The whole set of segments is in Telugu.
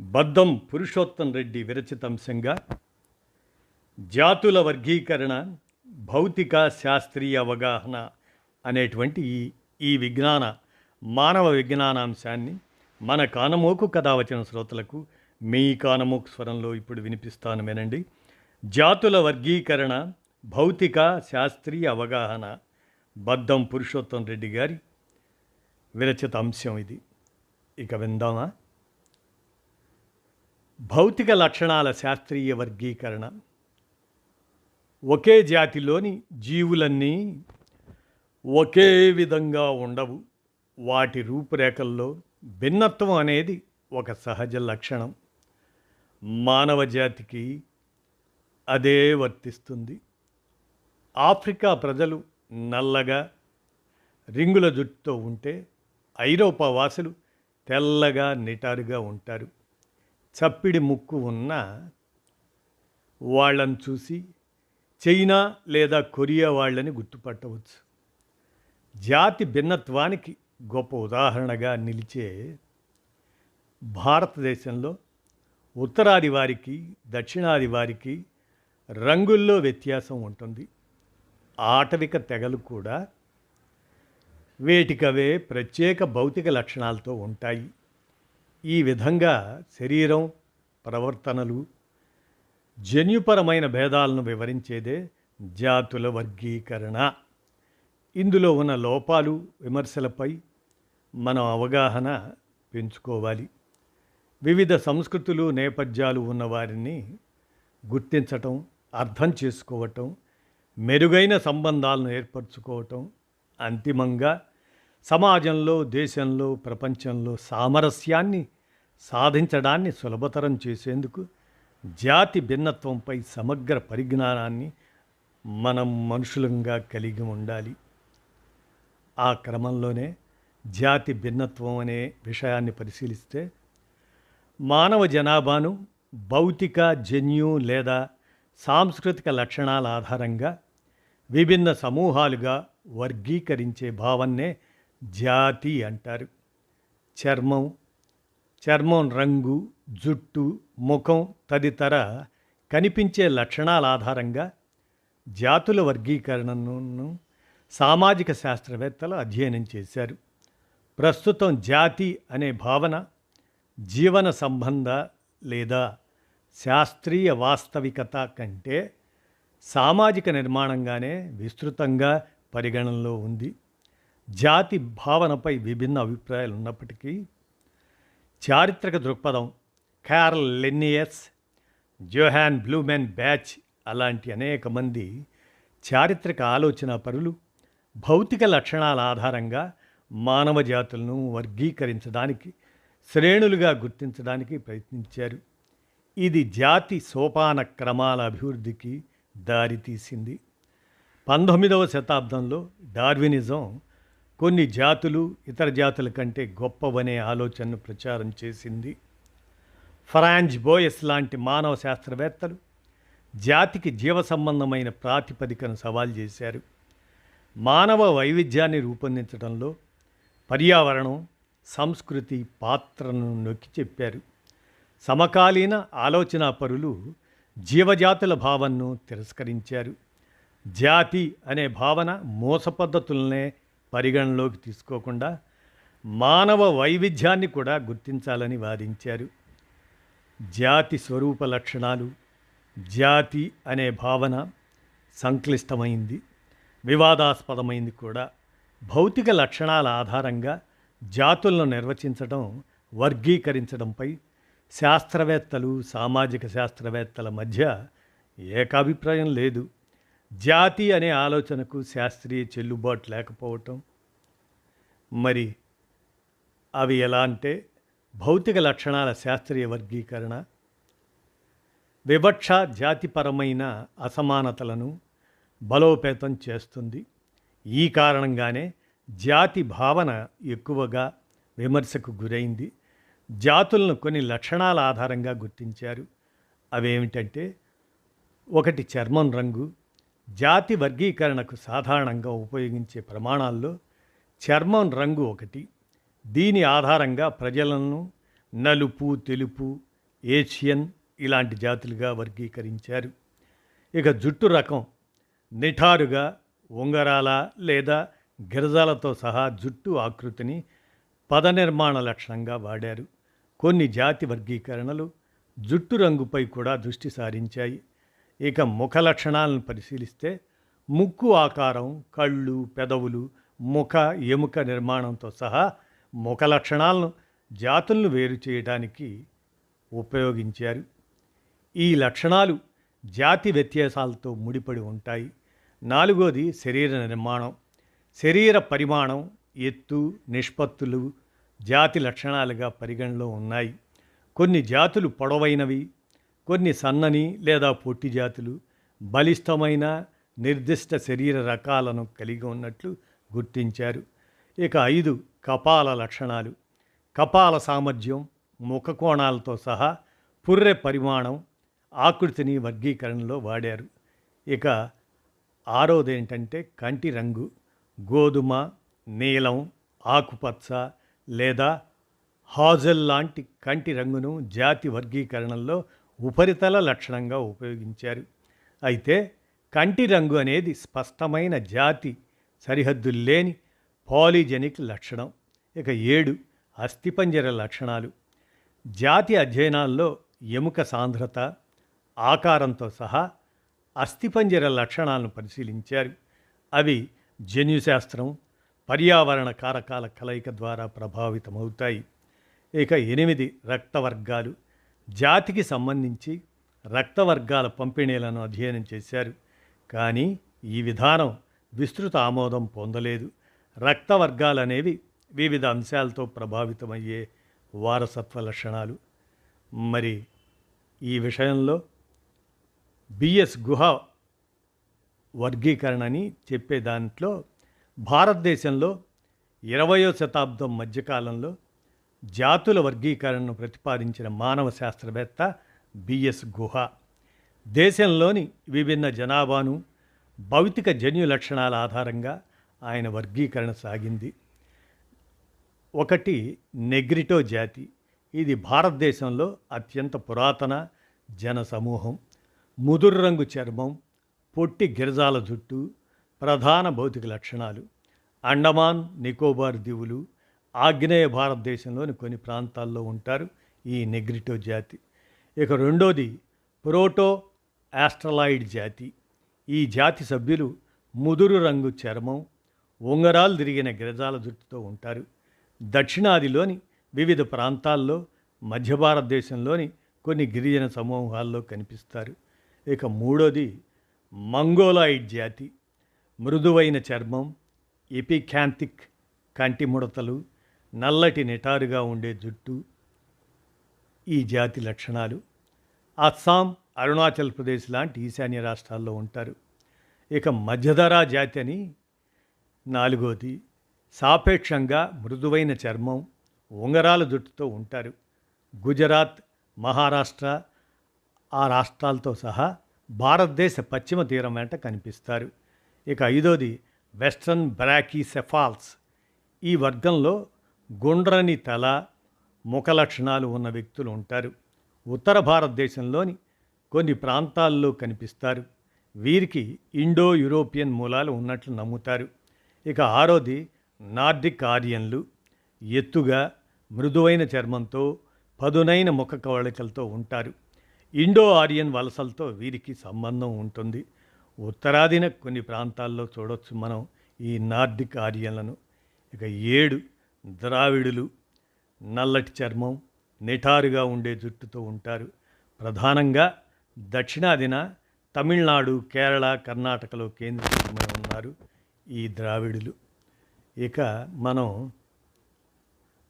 బద్దం పురుషోత్తం రెడ్డి విరచితాంశంగా జాతుల వర్గీకరణ భౌతిక శాస్త్రీయ అవగాహన అనేటువంటి ఈ ఈ విజ్ఞాన మానవ విజ్ఞానాంశాన్ని మన కానమోకు కథ వచ్చిన శ్రోతలకు మీ కానమోకు స్వరంలో ఇప్పుడు వినిపిస్తాను వినండి. జాతుల వర్గీకరణ భౌతిక శాస్త్రీయ అవగాహన బద్దం పురుషోత్తం రెడ్డి గారి విరచిత అంశం ఇది. ఇక విందామా? భౌతిక లక్షణాల శాస్త్రీయ వర్గీకరణ. ఒకే జాతిలోని జీవులన్నీ ఒకే విధంగా ఉండవు. వాటి రూపురేఖల్లో భిన్నత్వం అనేది ఒక సహజ లక్షణం. మానవ జాతికి అదే వర్తిస్తుంది. ఆఫ్రికా ప్రజలు నల్లగా రింగుల జుట్టుతో ఉంటే ఐరోపా వాసులు తెల్లగా నిటారుగా ఉంటారు. చప్పిడి ముక్కు ఉన్న వాళ్ళని చూసి చైనా లేదా కొరియా వాళ్ళని గుర్తుపట్టవచ్చు. జాతి భిన్నత్వానికి గొప్ప ఉదాహరణగా నిలిచే భారతదేశంలో ఉత్తరాది వారికి దక్షిణాది వారికి రంగుల్లో వ్యత్యాసం ఉంటుంది. ఆటవిక తెగలు కూడా వేటికవే ప్రత్యేక భౌతిక లక్షణాలతో ఉంటాయి. ఈ విధంగా శరీరం ప్రవర్తనలు జన్యుపరమైన భేదాలను వివరించేదే జాతుల వర్గీకరణ. ఇందులో ఉన్న లోపాలు విమర్శలపై మనం అవగాహన పెంచుకోవాలి. వివిధ సంస్కృతులు నేపథ్యాలు ఉన్న వారిని గుర్తించటం అర్థం చేసుకోవటం మెరుగైన సంబంధాలను ఏర్పరచుకోవటం అంతిమంగా సమాజంలో దేశంలో ప్రపంచంలో సామరస్యాన్ని సాధించడాన్ని సులభతరం చేసేందుకు జాతి భిన్నత్వంపై సమగ్ర పరిజ్ఞానాన్ని మనం మనుషులంగా కలిగి ఉండాలి. ఆ క్రమంలోనే జాతి భిన్నత్వం అనే విషయాన్ని పరిశీలిస్తే మానవ జనాభాను భౌతిక జన్యు లేదా సాంస్కృతిక లక్షణాల ఆధారంగా విభిన్న సమూహాలుగా వర్గీకరించే భావన్నే జాతి అంటారు. చర్మం చర్మం రంగు జుట్టు ముఖం తదితర కనిపించే లక్షణాల ఆధారంగా జాతుల వర్గీకరణను సామాజిక శాస్త్రవేత్తలు అధ్యయనం చేశారు. ప్రస్తుతం జాతి అనే భావన జీవన సంబంధ లేదా శాస్త్రీయ వాస్తవికత కంటే సామాజిక నిర్మాణంగానే విస్తృతంగా పరిగణనలో ఉంది. జాతి భావనపై విభిన్న అభిప్రాయాలు ఉన్నప్పటికీ చారిత్రక దృక్పథం క్యారల్ లెన్నియస్ జోహాన్ బ్లూమెన్ బ్యాచ్ అలాంటి అనేక మంది చారిత్రక ఆలోచన పరులు భౌతిక లక్షణాల ఆధారంగా మానవ జాతులను వర్గీకరించడానికి శ్రేణులుగా గుర్తించడానికి ప్రయత్నించారు. ఇది జాతి సోపాన క్రమాల అభివృద్ధికి దారితీసింది. పంతొమ్మిదవ శతాబ్దంలో డార్వినిజం కొన్ని జాతులు ఇతర జాతుల కంటే గొప్పవనే ఆలోచనను ప్రచారం చేసింది. ఫ్రాంజ్ బోయస్ లాంటి మానవ శాస్త్రవేత్తలు జాతికి జీవ సంబంధమైన ప్రాతిపదికను సవాల్ చేశారు. మానవ వైవిధ్యాన్ని రూపొందించడంలో పర్యావరణం సంస్కృతి పాత్రను నొక్కి చెప్పారు. సమకాలీన ఆలోచనా పరులు జీవజాతుల భావనను తిరస్కరించారు. జాతి అనే భావన మోస పద్ధతులనే పరిగణలోకి తీసుకోకుండా మానవ వైవిధ్యాన్ని కూడా గుర్తించాలని వాదించారు. జాతి స్వరూప లక్షణాలు జాతి అనే భావన సంక్లిష్టమైంది. వివాదాస్పదమైంది కూడా. భౌతిక లక్షణాల ఆధారంగా జాతులను నిర్వచించడం వర్గీకరించడంపై శాస్త్రవేత్తలు సామాజిక శాస్త్రవేత్తల మధ్య ఏకాభిప్రాయం లేదు. జాతి అనే ఆలోచనకు శాస్త్రీయ చెల్లుబాటు లేకపోవటం. మరి అవి ఎలా అంటే భౌతిక లక్షణాల శాస్త్రీయ వర్గీకరణ వివక్ష జాతిపరమైన అసమానతలను బలోపేతం చేస్తుంది. ఈ కారణంగానే జాతి భావన ఎక్కువగా విమర్శకు గురైంది. జాతులను కొన్ని లక్షణాల ఆధారంగా గుర్తించారు. అవేమిటంటే ఒకటి చర్మం రంగు జాతి వర్గీకరణకు సాధారణంగా ఉపయోగించే ప్రమాణాల్లో చర్మం రంగు ఒకటి. దీని ఆధారంగా ప్రజలను నలుపు తెలుపు ఏషియన్ ఇలాంటి జాతులుగా వర్గీకరించారు. ఇక జుట్టు రకం. నిఠారుగా ఉంగరాల లేదా గిరజాలతో సహా జుట్టు ఆకృతిని పద నిర్మాణ లక్షణంగా వాడారు. కొన్ని జాతి వర్గీకరణలు జుట్టు రంగుపై కూడా దృష్టి సారించాయి. ఇక ముఖ లక్షణాలను పరిశీలిస్తే ముక్కు ఆకారం కళ్ళు పెదవులు ముఖ ఎముక నిర్మాణంతో సహా ముఖ లక్షణాలను జాతులను వేరు చేయడానికి ఉపయోగించారు. ఈ లక్షణాలు జాతి వ్యత్యాసాలతో ముడిపడి ఉంటాయి. నాలుగోది శరీర నిర్మాణం. శరీర పరిమాణం ఎత్తు నిష్పత్తులు జాతి లక్షణాలుగా పరిగణలో ఉన్నాయి. కొన్ని జాతులు పొడవైనవి కొన్ని సన్నని లేదా పొట్టి జాతులు బలిష్టమైన నిర్దిష్ట శరీర రకాలను కలిగి ఉన్నట్లు గుర్తించారు. ఇక ఐదు కపాల లక్షణాలు. కపాల సామర్థ్యం ముఖ కోణాలతో సహా పుర్రె పరిమాణం ఆకృతిని వర్గీకరణలో వాడారు. ఇక ఆరోది ఏంటంటే కంటి రంగు గోధుమ నీలం ఆకుపచ్చ లేదా హాజల్ లాంటి కంటి రంగును జాతి వర్గీకరణలో ఉపరితల లక్షణంగా ఉపయోగించారు. అయితే కంటి రంగు అనేది స్పష్టమైన జాతి సరిహద్దులు లేని పాలిజెనిక్ లక్షణం. ఇక ఏడు అస్థిపంజర లక్షణాలు. జాతి అధ్యయనాల్లో ఎముక సాంద్రత ఆకారంతో సహా అస్థిపంజర లక్షణాలను పరిశీలించారు. అవి జన్యుశాస్త్రం పర్యావరణ కారకాల కలయిక ద్వారా ప్రభావితమవుతాయి. ఇక ఎనిమిది రక్తవర్గాలు. జాతికి సంబంధించి రక్తవర్గాల పంపిణీలను అధ్యయనం చేశారు. కానీ ఈ విధానం విస్తృత ఆమోదం పొందలేదు. రక్త వర్గాలు అనేవి వివిధ అంశాలతో ప్రభావితమయ్యే వారసత్వ లక్షణాలు. మరి ఈ విషయంలో బిఎస్ గుహ వర్గీకరణ అని చెప్పే దాంట్లో భారతదేశంలో ఇరవయో శతాబ్దం మధ్యకాలంలో జాతుల వర్గీకరణను ప్రతిపాదించిన మానవ శాస్త్రవేత్త బిఎస్ గుహ. దేశంలోని విభిన్న జనాభాను భౌతిక జన్యు లక్షణాల ఆధారంగా ఆయన వర్గీకరణ సాగింది. ఒకటి నెగ్రిటో జాతి. ఇది భారతదేశంలో అత్యంత పురాతన జన సమూహం ముదురు రంగు చర్మం పొట్టి గిరజాల జుట్టు ప్రధాన భౌతిక లక్షణాలు. అండమాన్ నికోబార్ దీవులు ఆగ్నేయ భారతదేశంలోని కొన్ని ప్రాంతాల్లో ఉంటారు ఈ నెగ్రిటో జాతి. ఇక రెండోది ప్రోటో ఆస్ట్రలాయిడ్ జాతి. ఈ జాతి సభ్యులు ముదురు రంగు చర్మం ఉంగరాలు తిరిగిన గిరజాల జుట్టుతో ఉంటారు. దక్షిణాదిలోని వివిధ ప్రాంతాల్లో మధ్య భారతదేశంలోని కొన్ని గిరిజన సమూహాల్లో కనిపిస్తారు. ఇక మూడోది మంగోలాయిడ్ జాతి. మృదువైన చర్మం ఎపికాంతిక్ కంటి ముడతలు నల్లటి నిటారుగా ఉండే జుట్టు ఈ జాతి లక్షణాలు. అస్సాం అరుణాచల్ ప్రదేశ్ లాంటి ఈశాన్య రాష్ట్రాల్లో ఉంటారు. ఇక మధ్యధరా జాతి అని నాలుగోది. సాపేక్షంగా మృదువైన చర్మం ఉంగరాల జుట్టుతో ఉంటారు. గుజరాత్ మహారాష్ట్ర ఆ రాష్ట్రాలతో సహా భారతదేశ పశ్చిమ తీరం వెంట కనిపిస్తారు. ఇక ఐదోది వెస్ట్రన్ బ్రాకీ సెఫాల్స్. ఈ వర్గంలో గుండ్రని తల ముఖ లక్షణాలు ఉన్న వ్యక్తులు ఉంటారు. ఉత్తర భారతదేశంలోని కొన్ని ప్రాంతాల్లో కనిపిస్తారు. వీరికి ఇండో యూరోపియన్ మూలాలు ఉన్నట్లు నమ్ముతారు. ఇక ఆరోది నార్డిక్ ఆర్యన్లు. ఎత్తుగా మృదువైన చర్మంతో పదునైన ముఖ కవళికలతో ఉంటారు. ఇండో ఆర్యన్ వలసలతో వీరికి సంబంధం ఉంటుంది. ఉత్తరాదిన కొన్ని ప్రాంతాల్లో చూడొచ్చు మనం ఈ నార్డిక్ ఆర్యన్లను. ఇక ఏడు ద్రావిడులు నల్లటి చర్మం నిఠారుగా ఉండే జుట్టుతో ఉంటారు. ప్రధానంగా దక్షిణాదిన తమిళనాడు కేరళ కర్ణాటకలో కేంద్రీకృతమై ఉన్నారు ఈ ద్రావిడులు. ఇక మనం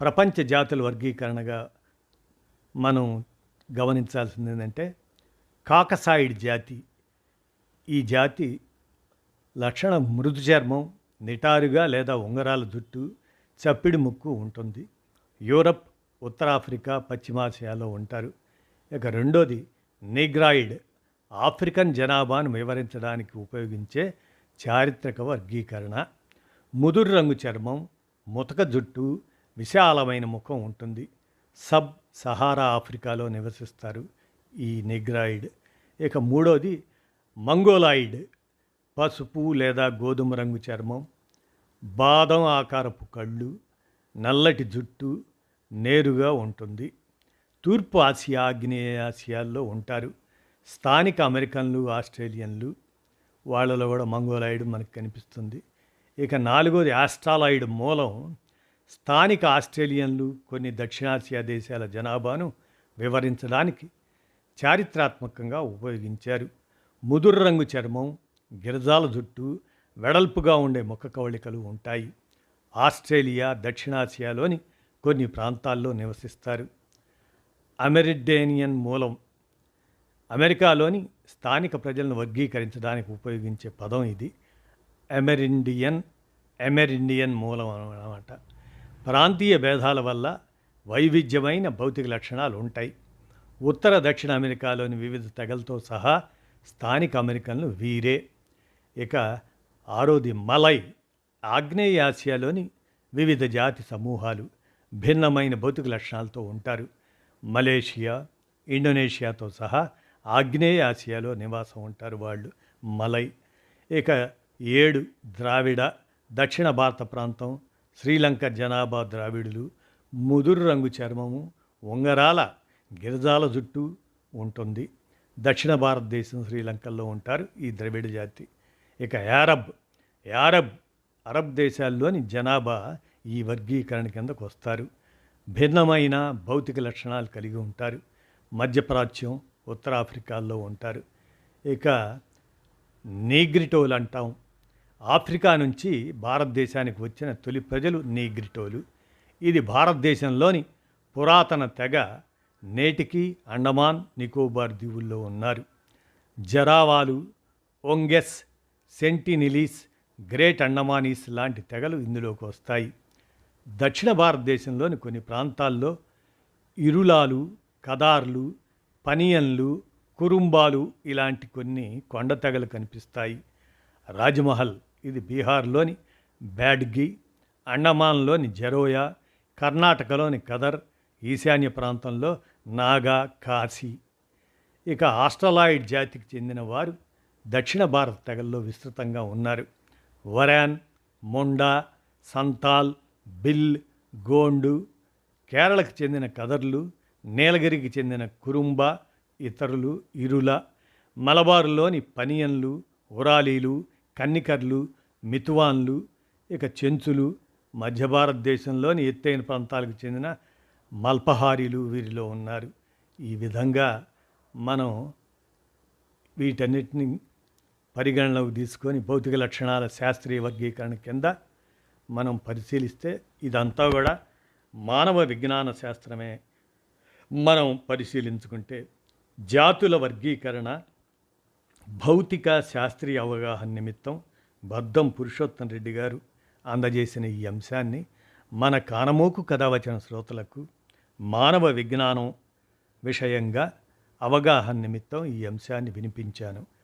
ప్రపంచ జాతుల వర్గీకరణగా మనం గమనించాల్సింది ఏంటంటే కాకసాయిడ్ జాతి. ఈ జాతి లక్షణం మృదు చర్మం నిటారుగా లేదా ఉంగరాల జుట్టు చప్పిడి ముక్కు ఉంటుంది. యూరప్ ఉత్తరాఫ్రికా పశ్చిమాసియాలో ఉంటారు. ఇక రెండోది నిగ్రాయిడ్ ఆఫ్రికన్ జనాభాను వివరించడానికి ఉపయోగించే చారిత్రక వర్గీకరణ. ముదురు రంగు చర్మం ముతక జుట్టు విశాలమైన ముఖం ఉంటుంది. సబ్ సహారా ఆఫ్రికాలో నివసిస్తారు ఈ నిగ్రాయిడ్. ఇక మూడోది మంగోలాయిడ్ పసుపు లేదా గోధుమ రంగు చర్మం బాదం ఆకారపు కళ్ళు నల్లటి జుట్టు నేరుగా ఉంటుంది. తూర్పు ఆసియా ఆగ్నేయ ఆసియాల్లో ఉంటారు. స్థానిక అమెరికన్లు ఆస్ట్రేలియన్లు వాళ్ళలో కూడా మంగోలాయిడ్ మనకు కనిపిస్తుంది. ఇక నాలుగోది ఆస్ట్రాలాయిడ్ మూలం స్థానిక ఆస్ట్రేలియన్లు కొన్ని దక్షిణాసియా దేశాల జనాభాను వివరించడానికి చారిత్రాత్మకంగా ఉపయోగించారు. ముదురు రంగు చర్మం గిరజాల జుట్టు వెడల్పుగా ఉండే ముఖ కవళికలు ఉంటాయి. ఆస్ట్రేలియా దక్షిణాసియాలోని కొన్ని ప్రాంతాల్లో నివసిస్తారు. అమెరిడేనియన్ మూలం. అమెరికాలోని స్థానిక ప్రజలను వర్గీకరించడానికి ఉపయోగించే పదం ఇది. అమెరిండియన్ అమెరిండియన్ మూలం అన్నమాట. ప్రాంతీయ భేదాల వల్ల వైవిధ్యమైన భౌతిక లక్షణాలు ఉంటాయి. ఉత్తర దక్షిణ అమెరికాలోని వివిధ తెగలతో సహా స్థానిక అమెరికన్లు వీరే. ఇక ఆరోది మలై ఆగ్నేయాసియాలోని వివిధ జాతి సమూహాలు భిన్నమైన భౌతిక లక్షణాలతో ఉంటారు. మలేషియా ఇండోనేషియాతో సహా ఆగ్నేయ ఆసియాలో నివాసం ఉంటారు వాళ్ళు మలై. ఇక ఏడు ద్రావిడ దక్షిణ భారత ప్రాంతం శ్రీలంక జనాభా ద్రావిడులు ముదురు రంగు చర్మము ఉంగరాల గిరిజాల జుట్టు ఉంటుంది. దక్షిణ భారతదేశం శ్రీలంకల్లో ఉంటారు ఈ ద్రవిడ జాతి. ఇక యారబ్ యారబ్ అరబ్ దేశాల్లోని జనాభా ఈ వర్గీకరణ కిందకు వస్తారు. భిన్నమైన భౌతిక లక్షణాలు కలిగి ఉంటారు. మధ్యప్రాచ్యం ఉత్తరాఫ్రికాల్లో ఉంటారు. ఇక నీగ్రిటోలు అంటాం. ఆఫ్రికా నుంచి భారతదేశానికి వచ్చిన తొలి ప్రజలు నీగ్రిటోలు. ఇది భారతదేశంలోని పురాతన తెగ నేటికి అండమాన్ నికోబార్ దీవుల్లో ఉన్నారు. జరావాలు ఒంగెస్ సెంటినిలీస్ గ్రేట్ అండమానీస్ లాంటి తెగలు ఇందులోకి వస్తాయి. దక్షిణ భారతదేశంలోని కొన్ని ప్రాంతాల్లో ఇరులాలు కదార్లు పనియన్లు కురుంబాలు ఇలాంటి కొన్ని కొండ తెగలు కనిపిస్తాయి. రాజ్మహల్ ఇది బీహార్లోని బ్యాడ్గి అండమాన్లోని జరోయా కర్ణాటకలోని కదర్ ఈశాన్య ప్రాంతంలో నాగా కాశీ. ఇక ఆస్ట్రలాయిడ్ జాతికి చెందిన వారు దక్షిణ భారత తెగల్లో విస్తృతంగా ఉన్నారు. వరాన్ మొండా సంతాల్ బిల్ గోండు కేరళకు చెందిన కదర్లు నీలగిరికి చెందిన కురుంబ ఇతరులు ఇరుల మలబారులోని పనియన్లు ఉరాలీలు కన్నికర్లు మితువాన్లు ఇక చెంచులు మధ్య భారతదేశంలోని ఎత్తైన ప్రాంతాలకు చెందిన మల్పహారీలు వీరిలో ఉన్నారు. ఈ విధంగా మనం వీటన్నిటిని పరిగణలోకి తీసుకొని భౌతిక లక్షణాల శాస్త్రీయ వర్గీకరణ కింద మనం పరిశీలిస్తే ఇదంతా కూడా మానవ విజ్ఞాన శాస్త్రమే. మనం పరిశీలించుకుంటే జాతుల వర్గీకరణ భౌతిక శాస్త్రీయ అవగాహన నిమిత్తం బద్దం పురుషోత్తం రెడ్డి గారు అందజేసిన ఈ అంశాన్ని మన కానమోకు కథ వచ్చిన శ్రోతలకు మానవ విజ్ఞానం విషయంగా అవగాహన నిమిత్తం ఈ అంశాన్ని వినిపించాను.